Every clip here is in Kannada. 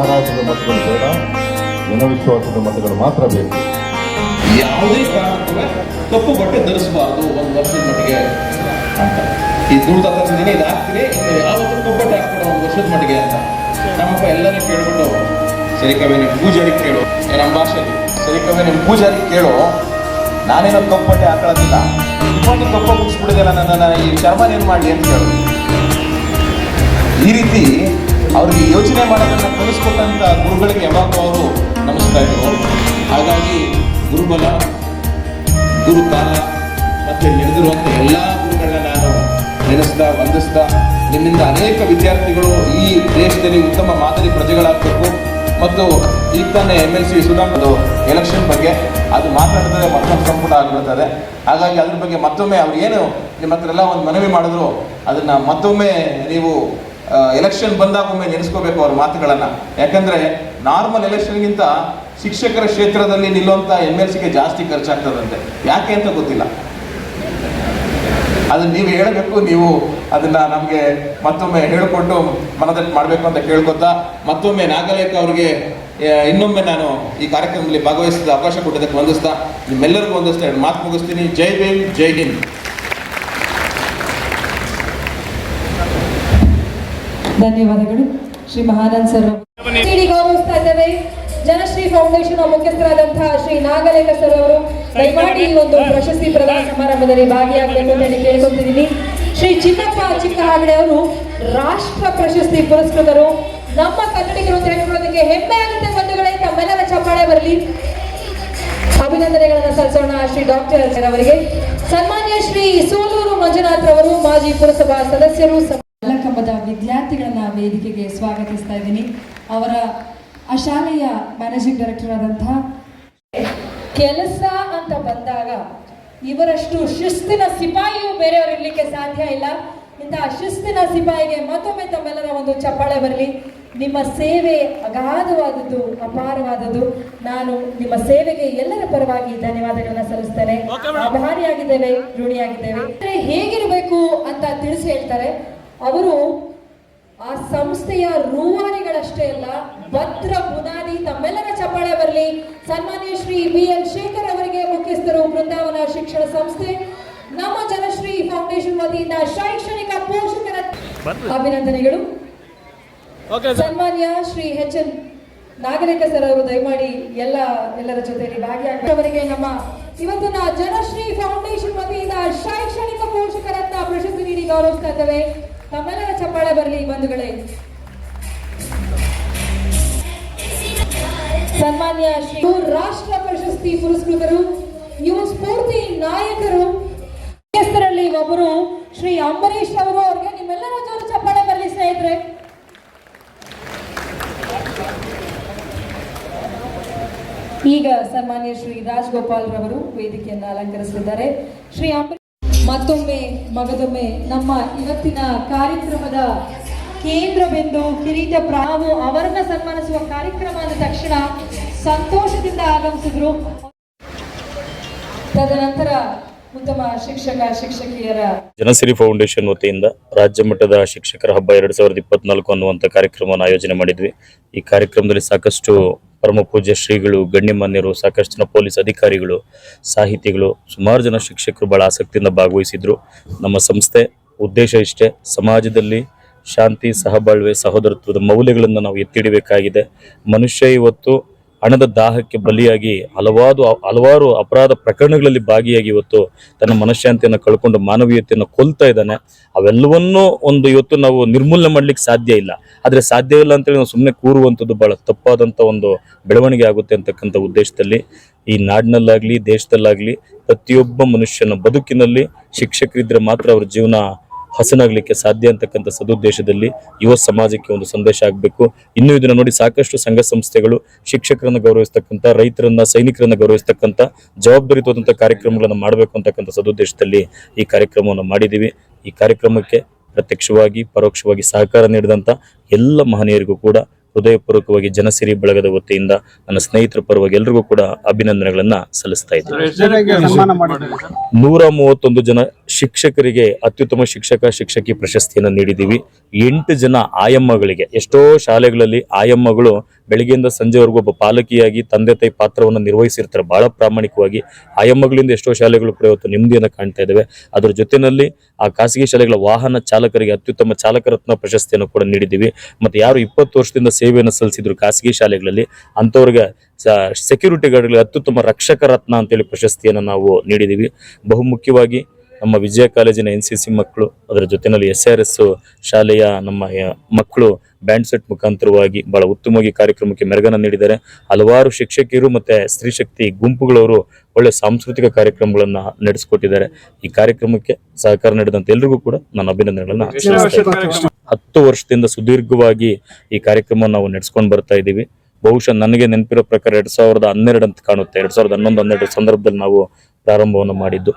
ಮಹಾರಾಷ್ಟ್ರದ ಮತಗಳು ಬೇಡ. ಜನವಿಶ್ವಾಸದ ಮತಗಳು ಮಾತ್ರ ಬೇಕು. ಯಾವುದೇ ಕಾರಣಕ್ಕೂ ತಪ್ಪು ಬಟ್ಟೆ ಧರಿಸಬಾರ್ದು ಒಂದು ವರ್ಷದ ಮಟ್ಟಿಗೆ. ಅಂತ. ಈ ದುಡ್ಡು ನೆನೆ ಇದು ಇನ್ನು ಯಾವತ್ತೂ ಕಪ್ಪು ಬಟ್ಟೆ ಒಂದು ವರ್ಷದ ಮಟ್ಟಿಗೆ ಅಂತ. ನಮ್ಮಪ್ಪ ಎಲ್ಲರೂ ಕೇಳ್ಬಿಟ್ಟು ಸರಿ ಕವಿ ನಿಮ್ಮ ಪೂಜಾರಿ ಕೇಳು. ನಮ್ಮ ಭಾಷೆಯಲ್ಲಿ ಸರಿ ಕವಿ ನಿಮ್ಮ ಪೂಜಾರಿ ಕೇಳು. ನಾನೇನೋ ಕಪ್ಪು ಬಟ್ಟೆ ಹಾಕೊಳ್ಳೋದಿಲ್ಲ ಇಪ್ಪತ್ತು ಕಪ್ಪ ಮುಗಿಸ್ಬಿಡಿದೆಲ್ಲ ನನ್ನ ಈ ಚರ್ಮನೇನು ಮಾಡಲಿ ಅಂತ ಕೇಳು? ಈ ರೀತಿ ಅವ್ರಿಗೆ ಯೋಚನೆ ಮಾಡೋದನ್ನು ಕಲಿಸ್ಕೊಟ್ಟಂತ ಗುರುಗಳಿಗೆ ಯಾವಾಗಲೂ ಅವರು ನಮಸ್ಕಾರ ಹಾಗಾಗಿ ಗುರುಬಲ ಗುರುಕಾಲ ಮತ್ತೆ ನೆನೆದಿರುವಂತ ಎಲ್ಲ ಗುರುಗಳನ್ನ ನಾನು ನೆನೆಸ್ತಾ ವಂದಿಸ್ತಾ ನಿಮ್ಮಿಂದ ಅನೇಕ ವಿದ್ಯಾರ್ಥಿಗಳು ಈ ದೇಶದಲ್ಲಿ ಉತ್ತಮ ಮಾದರಿ ಪ್ರಜೆಗಳಾಗಬೇಕು. ಮತ್ತು ಈಗ ತಾನೇ ಎಂ ಎಲ್ ಸಿ ಸುಧಾಮದು ಎಲೆಕ್ಷನ್ ಬಗ್ಗೆ ಅದು ಮಾತಾಡಿದ್ರೆ ಮತ್ತೊಂದು ಸಂಪುಟ ಆಗಿಬಿಡ್ತದೆ. ಹಾಗಾಗಿ ಅದ್ರ ಬಗ್ಗೆ ಮತ್ತೊಮ್ಮೆ ಅವ್ರು ಏನು ನಿಮ್ಮ ಹತ್ರ ಎಲ್ಲ ಒಂದು ಮನವಿ ಮಾಡಿದ್ರು, ಅದನ್ನು ಮತ್ತೊಮ್ಮೆ ನೀವು ಎಲೆಕ್ಷನ್ ಬಂದಾಗ ಒಮ್ಮೆ ನೆನೆಸ್ಕೋಬೇಕು ಅವ್ರ ಮಾತುಗಳನ್ನು. ಯಾಕಂದ್ರೆ ನಾರ್ಮಲ್ ಎಲೆಕ್ಷನ್ಗಿಂತ ಶಿಕ್ಷಕರ ಕ್ಷೇತ್ರದಲ್ಲಿ ನಿಲ್ಲುವಂತ ಎಂ ಎಲ್ ಸಿಗೆ ಜಾಸ್ತಿ ಖರ್ಚಾಗ್ತದಂತೆ. ಯಾಕೆ ಅಂತ ಗೊತ್ತಿಲ್ಲ. ಅದನ್ನ ನೀವು ಹೇಳಬೇಕು, ನೀವು ಅದನ್ನ ನಮಗೆ ಮತ್ತೊಮ್ಮೆ ಹೇಳಿಕೊಂಡು ಮನದಟ್ಟು ಮಾಡಬೇಕು ಅಂತ ಕೇಳ್ಕೊತಾ, ಮತ್ತೊಮ್ಮೆ ನಾಗಲೇಖ ಅವ್ರಿಗೆ ಇನ್ನೊಮ್ಮೆ ನಾನು ಈ ಕಾರ್ಯಕ್ರಮದಲ್ಲಿ ಭಾಗವಹಿಸಿದ ಅವಕಾಶ ಕೊಟ್ಟಿದ್ದಕ್ಕೆ ವಂದಿಸ್ತಾ, ನಿಮ್ಮೆಲ್ಲರಿಗೂ ವಂದಿಸ್ತಾ ಮಾತು ಮುಗಿಸ್ತೀನಿ. ಜೈ ಭೀಮ್, ಜೈ ಹಿಂದ್. ಧನ್ಯವಾದಗಳು. ಶ್ರೀ ಮಹಾನಂದ್ ಸರ್ ಗೌರವಿಸ್ತಾ ಇದ್ದೇವೆ. ಜನಶ್ರೀ ಫೌಂಡೇಶನ್ ಮುಖ್ಯಸ್ಥರಾದಂತಹ ಶ್ರೀ ನಾಗಲೇಖ ಸರ್ ಅವರು. ದಯಮಾಡಿ ಈ ಒಂದು ಪ್ರಶಸ್ತಿ ಪ್ರದಾನ ಸಮಾರಂಭದಲ್ಲಿ ಭಾಗಿಯಾಗಬೇಕು ಅಂತ ಹೇಳಿ ಕೇಳ್ಕೊತಿದ್ದೀನಿ ಶ್ರೀ ಚಿನ್ನಪ್ಪ ಚಿಕ್ಕಹಾಗಡೆ ಅವರು ರಾಷ್ಟ್ರ ಪ್ರಶಸ್ತಿ ಪುರಸ್ಕೃತರು. ನಮ್ಮ ಕನ್ನಡಿಗರು ಅಂತ ಹೇಳ್ಕೊಳ್ಳೋದಕ್ಕೆ ಹೆಮ್ಮೆ ಆಗುತ್ತೆ ಬಂಧುಗಳೇ. ತಮ್ಮೆಲ್ಲರ ಚಪ್ಪಾಳೆ ಬರಲಿ. ಅಭಿನಂದನೆಗಳನ್ನು ಸಲ್ಲಿಸೋಣ ಶ್ರೀ ಡಾಕ್ಟರ್ ಅವರಿಗೆ. ಸನ್ಮಾನ್ಯ ಶ್ರೀ ಸೋಲೂರು ಮಂಜುನಾಥ್ ಅವರು ಮಾಜಿ ಪುರಸಭಾ ಸದಸ್ಯರು ಕಂಬದ ವಿದ್ಯಾರ್ಥಿಗಳನ್ನ ವೇದಿಕೆಗೆ ಸ್ವಾಗತಿಸ್ತಾ ಇದ್ದೀನಿ. ಅವರ ಆ ಶಾಲೆಯ ಮ್ಯಾನೇಜಿಂಗ್ ಡೈರೆಕ್ಟರ್ ಆದಂತಹ ಕೆಲಸ ಅಂತ ಬಂದಾಗ ಇವರಷ್ಟು ಶಿಸ್ತಿನ ಸಿಪಾಯಿಯು ಬೇರೆಯವರು ಇರ್ಲಿಕ್ಕೆ ಸಾಧ್ಯ ಇಲ್ಲ. ಇಂತಹ ಶಿಸ್ತಿನ ಸಿಪಾಯಿಗೆ ಮತ್ತೊಮ್ಮೆ ತಮ್ಮೆಲ್ಲರ ಒಂದು ಚಪ್ಪಾಳೆ ಬರಲಿ. ನಿಮ್ಮ ಸೇವೆ ಅಗಾಧವಾದದ್ದು ಅಪಾರವಾದದ್ದು. ನಾನು ನಿಮ್ಮ ಸೇವೆಗೆ ಎಲ್ಲರ ಪರವಾಗಿ ಧನ್ಯವಾದಗಳನ್ನ ಸಲ್ಲಿಸ್ತೇನೆ. ಆಭಾರಿಯಾಗಿದ್ದೇವೆ ಋಣಿಯಾಗಿದ್ದೇವೆ. ಹೇಗಿರ್ಬೇಕು ಹೇಗಿರಬೇಕು ಅಂತ ತಿಳಿಸಿ ಹೇಳ್ತಾರೆ. ಅವರು ಆ ಸಂಸ್ಥೆಯ ರೂವಾರಿಗಳಷ್ಟೇ ಅಲ್ಲ ಭದ್ರ ಬುನಾದಿ ತಮ್ಮೆಲ್ಲರ ಚಪ್ಪಾಳೆ ಬರಲಿ. ಸನ್ಮಾನ್ಯ ಶ್ರೀ ಬಿ ಎಲ್ ಶೇಖರ್ ಅವರಿಗೆ ಮುಖ್ಯಸ್ಥರು ಬೃಂದಾವನ ಶಿಕ್ಷಣ ಸಂಸ್ಥೆ ನಮ್ಮ ಜನಶ್ರೀ ಫೌಂಡೇಶನ್ ವತಿಯಿಂದ ಶೈಕ್ಷಣಿಕ ಪೋಷಕರ ಅಭಿನಂದನೆಗಳು. ಸನ್ಮಾನ್ಯ Shri H N Nagarika sir ಅವರು ದಯಮಾಡಿ ಎಲ್ಲ ಎಲ್ಲರ ಜೊತೆಯಲ್ಲಿ ಭಾಗಿಯಾಗವರಿಗೆ ನಮ್ಮ ಇವತ್ತಿನ ಜನಶ್ರೀ ಫೌಂಡೇಶನ್ ವತಿಯಿಂದ ಶೈಕ್ಷಣಿಕ ಪೋಷಕರನ್ನ ಪ್ರಶಸ್ತಿ ನೀಡಿ ಗೌರವಿಸ್ತಾ ಇದ್ದೇವೆ. ತಮ್ಮೆಲ್ಲರ ಚಪ್ಪಾಳೆ ಬರಲಿ ಬಂಧುಗಳೇ ಸನ್ಮಾನ್ಯ ಶ್ರೀ ರಾಷ್ಟ್ರ ಪ್ರಶಸ್ತಿ ಪುರಸ್ಕೃತರು, ಯುವ ಸ್ಫೂರ್ತಿ ನಾಯಕರು ಒಬ್ಬರು ಶ್ರೀ ಅಂಬರೀಶ್ ಅವರು ಅವರಿಗೆ ನಿಮ್ಮೆಲ್ಲರ ಜೋರು ಚಪ್ಪಾಳೆ ಬರಲಿ ಸ್ನೇಹಿತರೆ. ಈಗ ಸನ್ಮಾನ್ಯ ಶ್ರೀ ರಾಜಗೋಪಾಲ್ ರವರು ವೇದಿಕೆಯನ್ನು ಅಲಂಕರಿಸಿದ್ದಾರೆ ಶ್ರೀ ಅಂಬರೀಶ್ ಮತ್ತೊಮ್ಮೆ, ಮಗದೊಮ್ಮೆ ನಮ್ಮ ಇವತ್ತಿನ ಕಾರ್ಯಕ್ರಮದ ಕೇಂದ್ರವೆಂದು ಕಿರೀಟ ಪ್ರಾವು ಅವರನ್ನ ಸನ್ಮಾನಿಸುವ ಕಾರ್ಯಕ್ರಮ ಅಂದ ತಕ್ಷಣ ಸಂತೋಷದಿಂದ ಆಗಮಿಸಿದ್ರು. ತದನಂತರ ಉತ್ತಮ ಶಿಕ್ಷಕ, ಶಿಕ್ಷಕಿಯರ ಜನಸಿರಿ ಫೌಂಡೇಶನ್ ವತಿಯಿಂದ ರಾಜ್ಯ ಮಟ್ಟದ ಶಿಕ್ಷಕರ ಹಬ್ಬ ಎರಡ್ ಸಾವಿರದ ಇಪ್ಪತ್ನಾಲ್ಕು ಅನ್ನುವಂಥ ಕಾರ್ಯಕ್ರಮವನ್ನು ಆಯೋಜನೆ ಮಾಡಿದ್ವಿ. ಈ ಕಾರ್ಯಕ್ರಮದಲ್ಲಿ ಸಾಕಷ್ಟು ಪರಮ ಪೂಜ್ಯ ಶ್ರೀಗಳು, ಗಣ್ಯಮಾನ್ಯರು, ಸಾಕಷ್ಟು ಜನ ಪೊಲೀಸ್ ಅಧಿಕಾರಿಗಳು, ಸಾಹಿತಿಗಳು, ಸುಮಾರು ಜನ ಶಿಕ್ಷಕರು ಬಹಳ ಆಸಕ್ತಿಯಿಂದ ಭಾಗವಹಿಸಿದ್ರು. ನಮ್ಮ ಸಂಸ್ಥೆ ಉದ್ದೇಶ ಇಷ್ಟೇ, ಸಮಾಜದಲ್ಲಿ ಶಾಂತಿ, ಸಹಬಾಳ್ವೆ, ಸಹೋದರತ್ವದ ಮೌಲ್ಯಗಳನ್ನು ನಾವು ಎತ್ತಿಡಬೇಕಾಗಿದೆ ಮನುಷ್ಯ ಇವತ್ತು ಹಣದ ದಾಹಕ್ಕೆ ಬಲಿಯಾಗಿ ಹಲವಾರು ಹಲವಾರು ಅಪರಾಧ ಪ್ರಕರಣಗಳಲ್ಲಿ ಭಾಗಿಯಾಗಿ ಇವತ್ತು ತನ್ನ ಮನಃಶಾಂತಿಯನ್ನು ಕಳ್ಕೊಂಡು ಮಾನವೀಯತೆಯನ್ನು ಕೊಲ್ತಾ ಇದ್ದಾನೆ. ಅವೆಲ್ಲವನ್ನೂ ಒಂದು ಇವತ್ತು ನಾವು ನಿರ್ಮೂಲನೆ ಮಾಡ್ಲಿಕ್ಕೆ ಸಾಧ್ಯ ಇಲ್ಲ. ಆದರೆ ಸಾಧ್ಯ ಇಲ್ಲ ಅಂತೇಳಿ ನಾವು ಸುಮ್ಮನೆ ಕೂರುವಂಥದ್ದು ಬಹಳ ತಪ್ಪಾದಂಥ ಒಂದು ಬೆಳವಣಿಗೆ ಆಗುತ್ತೆ ಅಂತಕ್ಕಂಥ ಉದ್ದೇಶದಲ್ಲಿ. ಈ ನಾಡಿನಲ್ಲಾಗ್ಲಿ, ದೇಶದಲ್ಲಾಗ್ಲಿ ಪ್ರತಿಯೊಬ್ಬ ಮನುಷ್ಯನ ಬದುಕಿನಲ್ಲಿ ಶಿಕ್ಷಕರಿದ್ರೆ ಮಾತ್ರ ಅವ್ರ ಜೀವನ ಹಸನಾಗ್ಲಿಕ್ಕೆ ಸಾಧ್ಯ ಅಂತಕ್ಕಂಥ ಸದುದ್ದೇಶದಲ್ಲಿ ಯುವ ಸಮಾಜಕ್ಕೆ ಒಂದು ಸಂದೇಶ ಆಗಬೇಕು. ಇನ್ನು ಇದನ್ನು ನೋಡಿ ಸಾಕಷ್ಟು ಸಂಘ ಸಂಸ್ಥೆಗಳು ಶಿಕ್ಷಕರನ್ನ ಗೌರವಿಸ್ತಕ್ಕಂಥ, ರೈತರನ್ನ, ಸೈನಿಕರನ್ನ ಗೌರವಿಸ್ತಕ್ಕಂಥ ಜವಾಬ್ದಾರಿಯುತವಾದಂಥ ಕಾರ್ಯಕ್ರಮಗಳನ್ನು ಮಾಡಬೇಕು ಅಂತಕ್ಕಂಥ ಸದುದ್ದೇಶದಲ್ಲಿ ಈ ಕಾರ್ಯಕ್ರಮವನ್ನು ಮಾಡಿದ್ದೀವಿ ಈ ಕಾರ್ಯಕ್ರಮಕ್ಕೆ ಪ್ರತ್ಯಕ್ಷವಾಗಿ, ಪರೋಕ್ಷವಾಗಿ ಸಹಕಾರ ನೀಡಿದಂಥ ಎಲ್ಲ ಮಹನೀಯರಿಗೂ ಕೂಡ ಹೃದಯಪೂರ್ವಕವಾಗಿ ಜನಸಿರಿ ಬಳಗದ ವತಿಯಿಂದ ನನ್ನ ಸ್ನೇಹಿತರ ಪರವಾಗಿ ಎಲ್ರಿಗೂ ಕೂಡ ಅಭಿನಂದನೆಗಳನ್ನ ಸಲ್ಲಿಸ್ತಾ ಇದ್ದೀನಿ. ನೂರ ಮೂವತ್ತೊಂದು ಜನ ಶಿಕ್ಷಕರಿಗೆ ಅತ್ಯುತ್ತಮ ಶಿಕ್ಷಕ ಶಿಕ್ಷಕಿ ಪ್ರಶಸ್ತಿಯನ್ನು ನೀಡಿದ್ದೀವಿ. ಎಂಟು ಜನ ಆಯಮ್ಮಗಳಿಗೆ ಎಷ್ಟೋ ಶಾಲೆಗಳಲ್ಲಿ ಆಯಮ್ಮಗಳು ಬೆಳಗ್ಗೆಯಿಂದ ಸಂಜೆವರೆಗೂ ಒಬ್ಬ ಪಾಲಕಿಯಾಗಿ ತಂದೆ ತಾಯಿ ಪಾತ್ರವನ್ನು ನಿರ್ವಹಿಸಿರ್ತಾರೆ. ಬಹಳ ಪ್ರಾಮಾಣಿಕವಾಗಿ ಆಯಮ್ಮಗಳಿಂದ ಎಷ್ಟೋ ಶಾಲೆಗಳು ಕೂಡ ಇವತ್ತು ನೆಮ್ಮದಿಯನ್ನು ಕಾಣ್ತಾ ಇದ್ದಾವೆ ಅದರ ಜೊತೆಯಲ್ಲಿ ಆ ಖಾಸಗಿ ಶಾಲೆಗಳ ವಾಹನ ಚಾಲಕರಿಗೆ ಅತ್ಯುತ್ತಮ ಚಾಲಕ ರತ್ನ ಪ್ರಶಸ್ತಿಯನ್ನು ಕೂಡ ನೀಡಿದ್ದೀವಿ. ಮತ್ತು ಯಾರು ಇಪ್ಪತ್ತು ವರ್ಷದಿಂದ ಸೇವೆಯನ್ನು ಸಲ್ಲಿಸಿದ್ರು ಖಾಸಗಿ ಶಾಲೆಗಳಲ್ಲಿ, ಅಂಥವ್ರಿಗೆ ಸೆಕ್ಯೂರಿಟಿ ಗಾರ್ಡ್ಗಳಿಗೆ ಅತ್ಯುತ್ತಮ ರಕ್ಷಕ ರತ್ನ ಅಂತೇಳಿ ಪ್ರಶಸ್ತಿಯನ್ನು ನಾವು ನೀಡಿದ್ದೀವಿ. ಬಹುಮುಖ್ಯವಾಗಿ ನಮ್ಮ ವಿಜಯ ಕಾಲೇಜಿನ ಎನ್ ಸಿ ಸಿ ಮಕ್ಕಳು ಅದರ ಜೊತೆಯಲ್ಲಿ ಎಸ್ ಆರ್ ಎಸ್ ಶಾಲೆಯ ನಮ್ಮ ಮಕ್ಕಳು ಬ್ಯಾಂಡ್ ಸೆಟ್ ಮುಖಾಂತರವಾಗಿ ಬಹಳ ಉತ್ತಮವಾಗಿ ಕಾರ್ಯಕ್ರಮಕ್ಕೆ ಮೆರಗನ್ನು ನೀಡಿದ್ದಾರೆ. ಹಲವಾರು ಶಿಕ್ಷಕಿಯರು ಮತ್ತೆ ಸ್ತ್ರೀ ಶಕ್ತಿ ಗುಂಪುಗಳವರು ಒಳ್ಳೆ ಸಾಂಸ್ಕೃತಿಕ ಕಾರ್ಯಕ್ರಮಗಳನ್ನು ನಡೆಸಿಕೊಟ್ಟಿದ್ದಾರೆ. ಈ ಕಾರ್ಯಕ್ರಮಕ್ಕೆ ಸಹಕಾರ ನೀಡಿದಂತ ಎಲ್ರಿಗೂ ಕೂಡ ನಾನು ಅಭಿನಂದನೆಗಳನ್ನು. ಹತ್ತು ವರ್ಷದಿಂದ ಸುದೀರ್ಘವಾಗಿ ಈ ಕಾರ್ಯಕ್ರಮ ನಾವು ನಡೆಸ್ಕೊಂಡು ಬರ್ತಾ ಇದ್ದೀವಿ. ಬಹುಶಃ ನನಗೆ ನೆನಪಿರೋ ಪ್ರಕಾರ ಎರಡ್ ಸಾವಿರದ ಹನ್ನೆರಡು ಅಂತ ಕಾಣುತ್ತೆ. ಎರಡ್ ಸಾವಿರದ ಹನ್ನೊಂದು ಹನ್ನೆರಡು ಸಂದರ್ಭದಲ್ಲಿ ನಾವು ಪ್ರಾರಂಭವನ್ನು ಮಾಡಿದ್ದು.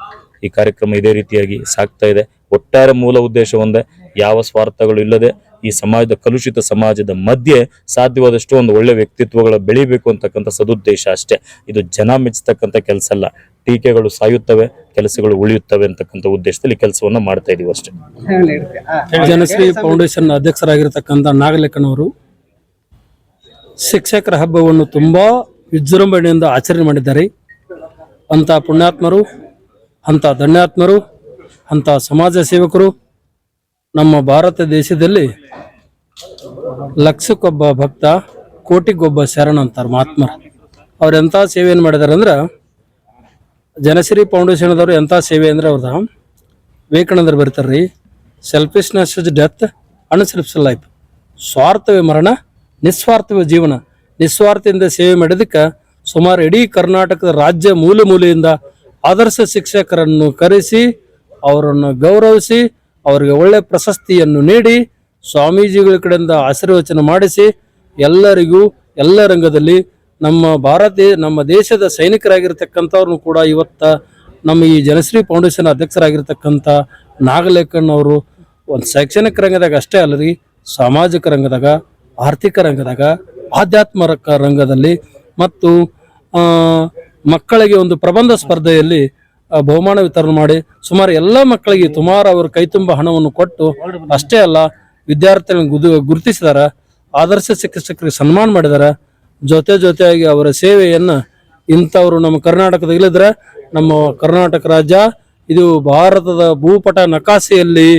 ಈ ಕಾರ್ಯಕ್ರಮ ಇದೇ ರೀತಿಯಾಗಿ ಸಾಗ್ತಾ ಇದೆ. ಒಟ್ಟಾರೆ ಮೂಲ ಉದ್ದೇಶ ಒಂದೇ, ಯಾವ ಸ್ವಾರ್ಥಗಳು ಇಲ್ಲದೆ ಈ ಸಮಾಜದ ಕಲುಷಿತ ಸಮಾಜದ ಮಧ್ಯೆ ಸಾಧ್ಯವಾದಷ್ಟು ಒಂದು ಒಳ್ಳೆ ವ್ಯಕ್ತಿತ್ವಗಳ ಬೆಳಿಬೇಕು ಅಂತಕ್ಕಂಥ ಸದುದ್ದೇಶ ಅಷ್ಟೇ. ಇದು ಜನ ಮೆಚ್ಚತಕ್ಕಂಥ ಕೆಲಸ ಅಲ್ಲ. ಟೀಕೆಗಳು ಸಾಯುತ್ತವೆ, ಕೆಲಸಗಳು ಉಳಿಯುತ್ತವೆ ಅಂತಕ್ಕಂಥ ಉದ್ದೇಶದಲ್ಲಿ ಕೆಲಸವನ್ನ ಮಾಡ್ತಾ ಇದೀವಿ ಅಷ್ಟೇ. ಜನಶ್ರೀ ಫೌಂಡೇಶನ್ ಅಧ್ಯಕ್ಷರಾಗಿರ್ತಕ್ಕಂಥ ನಾಗಲೇಖನವರು ಶಿಕ್ಷಕರ ಹಬ್ಬವನ್ನು ತುಂಬಾ ವಿಜೃಂಭಣೆಯಿಂದ ಆಚರಣೆ ಮಾಡಿದ್ದಾರೆ. ಅಂತ ಪುಣ್ಯಾತ್ಮರು ಅಂತ ಧನ್ಯಾತ್ಮರು, ಅಂಥ ಸಮಾಜ ಸೇವಕರು ನಮ್ಮ ಭಾರತ ದೇಶದಲ್ಲಿ ಲಕ್ಷಕ್ಕೊಬ್ಬ ಭಕ್ತ, ಕೋಟಿಗೊಬ್ಬ ಶರಣ ಅಂತಾರೆ ಮಹಾತ್ಮರು. ಅವ್ರು ಎಂಥ ಸೇವೆಯನ್ನು ಮಾಡಿದಾರೆ ಅಂದ್ರೆ ಜನಶ್ರೀ ಫೌಂಡೇಶನ್ದವ್ರು ಎಂಥ ಸೇವೆ ಅಂದ್ರೆ ಅವ್ರದ ವಿವೇಕಾನಂದರು ರೀ selfishness is death unselfishness life ಸ್ವಾರ್ಥವೇ ಮರಣ, ನಿಸ್ವಾರ್ಥವೇ ಜೀವನ. ನಿಸ್ವಾರ್ಥದಿಂದ ಸೇವೆ ಮಾಡಿದಕ್ಕೆ ಸುಮಾರು ಇಡೀ ಕರ್ನಾಟಕದ ರಾಜ್ಯ ಮೂಲೆ ಮೂಲೆಯಿಂದ ಆದರ್ಶ ಶಿಕ್ಷಕರನ್ನು ಕರೆಸಿ, ಅವರನ್ನು ಗೌರವಿಸಿ, ಅವರಿಗೆ ಒಳ್ಳೆ ಪ್ರಶಸ್ತಿಯನ್ನು ನೀಡಿ, ಸ್ವಾಮೀಜಿಗಳ ಕಡೆಯಿಂದ ಆಶೀರ್ವಚನ ಮಾಡಿಸಿ, ಎಲ್ಲರಿಗೂ, ಎಲ್ಲ ರಂಗದಲ್ಲಿ ನಮ್ಮ ಭಾರತ ನಮ್ಮ ದೇಶದ ಸೈನಿಕರಾಗಿರ್ತಕ್ಕಂಥವ್ರನ್ನು ಕೂಡ ಇವತ್ತ ನಮ್ಮ ಈ ಜನಶ್ರೀ ಫೌಂಡೇಶನ್ ಅಧ್ಯಕ್ಷರಾಗಿರ್ತಕ್ಕಂಥ ಅವರು ಒಂದು ಶೈಕ್ಷಣಿಕ ರಂಗದಾಗ ಅಷ್ಟೇ ಅಲ್ಲರಿ ಸಾಮಾಜಿಕ ರಂಗದಾಗ, ಆರ್ಥಿಕ ರಂಗದಾಗ, ಆಧ್ಯಾತ್ಮ ರಂಗದಲ್ಲಿ ಮತ್ತು ಮಕ್ಕಳಿಗೆ ಒಂದು ಪ್ರಬಂಧ ಸ್ಪರ್ಧೆಯಲ್ಲಿ ಬಹುಮಾನ ವಿತರಣೆ ಮಾಡಿ ಸುಮಾರು ಎಲ್ಲ ಮಕ್ಕಳಿಗೆ ಸುಮಾರು ಅವರು ಕೈತುಂಬ ಹಣವನ್ನು ಕೊಟ್ಟು, ಅಷ್ಟೇ ಅಲ್ಲ, ವಿದ್ಯಾರ್ಥಿಗಳನ್ನು ಗುರುತಿಸಿದಾರ, ಆದರ್ಶ ಶಿಕ್ಷಕರಿಗೆ ಸನ್ಮಾನ ಮಾಡಿದಾರ. ಜೊತೆ ಜೊತೆಯಾಗಿ ಅವರ ಸೇವೆಯನ್ನು ಇಂಥವರು ನಮ್ಮ ಕರ್ನಾಟಕದ ಇಲ್ಲದ್ರೆ ನಮ್ಮ ಕರ್ನಾಟಕ ರಾಜ್ಯ ಇದು ಭಾರತದ ಭೂಪಟ ನಕಾಸೆಯಲ್ಲಿ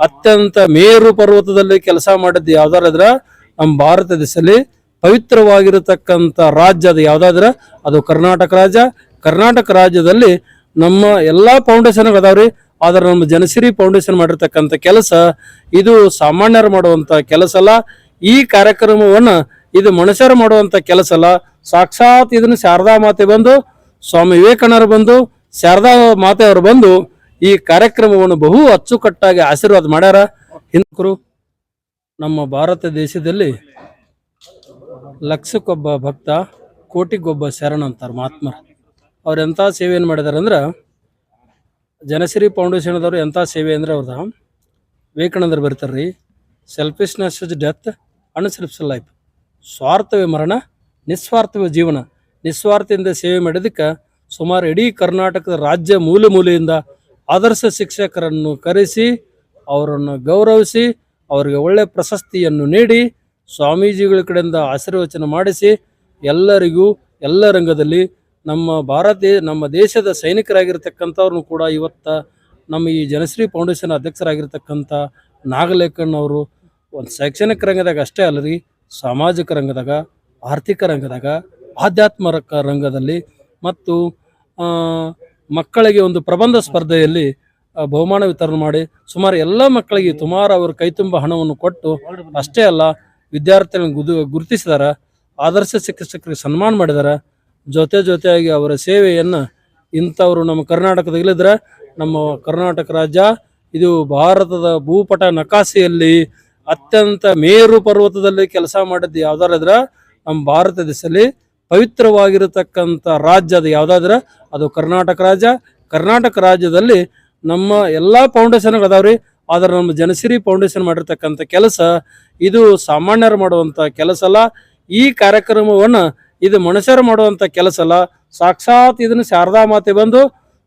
ಅತ್ಯಂತ ಮೇರು ಪರ್ವತದಲ್ಲಿ ಕೆಲಸ ಮಾಡಿದ್ದು ಯಾವ್ದಾದ್ರ ನಮ್ಮ ಭಾರತ ದೇಶದಲ್ಲಿ ಪವಿತ್ರವಾಗಿರತಕ್ಕಂಥ ರಾಜ್ಯ ಅದು ಯಾವುದಾದ್ರೆ? ಅದು ಕರ್ನಾಟಕ ರಾಜ್ಯ. ಕರ್ನಾಟಕ ರಾಜ್ಯದಲ್ಲಿ ನಮ್ಮ ಎಲ್ಲ ಫೌಂಡೇಶನ್ಗಳು ಅದಾವ್ರಿ. ಆದ್ರೆ ನಮ್ಮ ಜನಶ್ರೀ ಫೌಂಡೇಶನ್ ಮಾಡಿರ್ತಕ್ಕಂಥ ಕೆಲಸ ಇದು ಸಾಮಾನ್ಯರು ಮಾಡುವಂಥ ಕೆಲಸ ಅಲ್ಲ. ಈ ಕಾರ್ಯಕ್ರಮವನ್ನು ಇದು ಮನುಷ್ಯರು ಮಾಡುವಂಥ ಕೆಲಸ ಅಲ್ಲ. ಸಾಕ್ಷಾತ್ ಇದನ್ನು ಶಾರದಾ ಮಾತೆ ಬಂದು, ಸ್ವಾಮಿ ವಿವೇಕಾನಂದರು ಬಂದು, ಶಾರದಾ ಮಾತೆ ಅವರು ಬಂದು ಈ ಕಾರ್ಯಕ್ರಮವನ್ನು ಬಹು ಅಚ್ಚುಕಟ್ಟಾಗಿ ಆಶೀರ್ವಾದ ಮಾಡ್ಯಾರ. ಹಿಂದಕರು ನಮ್ಮ ಭಾರತ ದೇಶದಲ್ಲಿ ಲಕ್ಷಕ್ಕೊಬ್ಬ ಭಕ್ತ, ಕೋಟಿಗೊಬ್ಬ ಶರಣ ಅಂತಾರೆ ಮಹಾತ್ಮರು. ಅವ್ರು ಎಂಥ ಸೇವೆಯನ್ನು ಮಾಡಿದಾರೆ ಅಂದ್ರೆ, ಜನಶ್ರೀ ಫೌಂಡೇಶನ್ದವರು ಎಂಥ ಸೇವೆ ಅಂದ್ರೆ ಅವ್ರದ್ದು ವಿವೇಕಾನಂದರು ಬರ್ತಾರ್ರಿ selfishness is death unselfishness life ಸ್ವಾರ್ಥವೇ ಮರಣ, ನಿಸ್ವಾರ್ಥವೇ ಜೀವನ. ನಿಸ್ವಾರ್ಥದಿಂದ ಸೇವೆ ಮಾಡಿದಕ್ಕೆ ಸುಮಾರು ಇಡೀ ಕರ್ನಾಟಕದ ರಾಜ್ಯ ಮೂಲೆ ಮೂಲೆಯಿಂದ ಆದರ್ಶ ಶಿಕ್ಷಕರನ್ನು ಕರೆಸಿ, ಅವರನ್ನು ಗೌರವಿಸಿ, ಅವರಿಗೆ ಒಳ್ಳೆಯ ಪ್ರಶಸ್ತಿಯನ್ನು ನೀಡಿ ಸ್ವಾಮೀಜಿಗಳ ಕಡೆಯಿಂದ ಆಶೀರ್ವಚನ ಮಾಡಿಸಿ ಎಲ್ಲರಿಗೂ ಎಲ್ಲ ರಂಗದಲ್ಲಿ ನಮ್ಮ ಭಾರತ ನಮ್ಮ ದೇಶದ ಸೈನಿಕರಾಗಿರ್ತಕ್ಕಂಥವ್ರನ್ನು ಕೂಡ ಇವತ್ತ ನಮ್ಮ ಈ ಜನಶ್ರೀ ಫೌಂಡೇಶನ್ ಅಧ್ಯಕ್ಷರಾಗಿರ್ತಕ್ಕಂಥ ಅವರು ಒಂದು ಶೈಕ್ಷಣಿಕ ರಂಗದಾಗ ಅಷ್ಟೇ ಅಲ್ಲರಿ ಸಾಮಾಜಿಕ ರಂಗದಾಗ, ಆರ್ಥಿಕ ರಂಗದಾಗ ಆಧ್ಯಾತ್ಮ ರ- ರಂಗದಲ್ಲಿ ಮತ್ತು ಮಕ್ಕಳಿಗೆ ಒಂದು ಪ್ರಬಂಧ ಸ್ಪರ್ಧೆಯಲ್ಲಿ ಬಹುಮಾನ ವಿತರಣೆ ಮಾಡಿ ಸುಮಾರು ಎಲ್ಲ ಮಕ್ಕಳಿಗೆ ಸುಮಾರು ಅವರು ಕೈತುಂಬ ಹಣವನ್ನು ಕೊಟ್ಟು ಅಷ್ಟೇ ಅಲ್ಲ ವಿದ್ಯಾರ್ಥಿಗಳನ್ನು ಗುದು, ಗುರುತಿಸಿದಾರ, ಆದರ್ಶ ಶಿಕ್ಷಕರಿಗೆ ಸನ್ಮಾನ ಮಾಡಿದಾರ. ಜೊತೆ ಜೊತೆಯಾಗಿ ಅವರ ಸೇವೆಯನ್ನು ಇಂಥವರು ನಮ್ಮ ಕರ್ನಾಟಕದಲ್ಲಿ ಇಲ್ಲದ್ರೆ ನಮ್ಮ ಕರ್ನಾಟಕ ರಾಜ್ಯ, ಇದು ಭಾರತದ ಭೂಪಟ ನಕಾಸೆಯಲ್ಲಿ ಅತ್ಯಂತ ಮೇರು ಪರ್ವತದಲ್ಲಿ ಕೆಲಸ ಮಾಡಿದ್ದು ಯಾವ್ದಾದ್ರ ನಮ್ಮ ಭಾರತ ದೇಶದಲ್ಲಿ ಪವಿತ್ರವಾಗಿರತಕ್ಕಂಥ ರಾಜ್ಯ ಅದು ಯಾವುದಾದ್ರೆ, ಅದು ಕರ್ನಾಟಕ ರಾಜ್ಯ. ಕರ್ನಾಟಕ ರಾಜ್ಯದಲ್ಲಿ ನಮ್ಮ ಎಲ್ಲ ಫೌಂಡೇಶನ್ ಅದಾವ್ರಿ. ಆದ್ರೆ ನಮ್ಮ ಜನಸಿರಿ ಫೌಂಡೇಶನ್ ಮಾಡಿರ್ತಕ್ಕಂಥ ಕೆಲಸ ಇದು ಸಾಮಾನ್ಯರು ಮಾಡುವಂಥ ಕೆಲಸ ಅಲ್ಲ. ಈ ಕಾರ್ಯಕ್ರಮವನ್ನು ಇದು ಮನುಷ್ಯರು ಮಾಡುವಂಥ ಕೆಲಸ ಅಲ್ಲ. ಸಾಕ್ಷಾತ್ ಇದನ್ನು ಶಾರದಾ ಮಾತೆ ಬಂದು,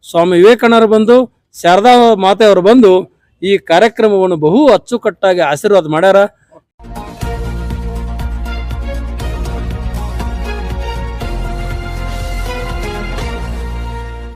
ಸ್ವಾಮಿ ವಿವೇಕಾನಂದರು ಬಂದು, ಶಾರದಾ ಮಾತೆಯವರು ಬಂದು ಈ ಕಾರ್ಯಕ್ರಮವನ್ನು ಬಹು ಅಚ್ಚುಕಟ್ಟಾಗಿ ಆಶೀರ್ವಾದ ಮಾಡ್ಯಾರ.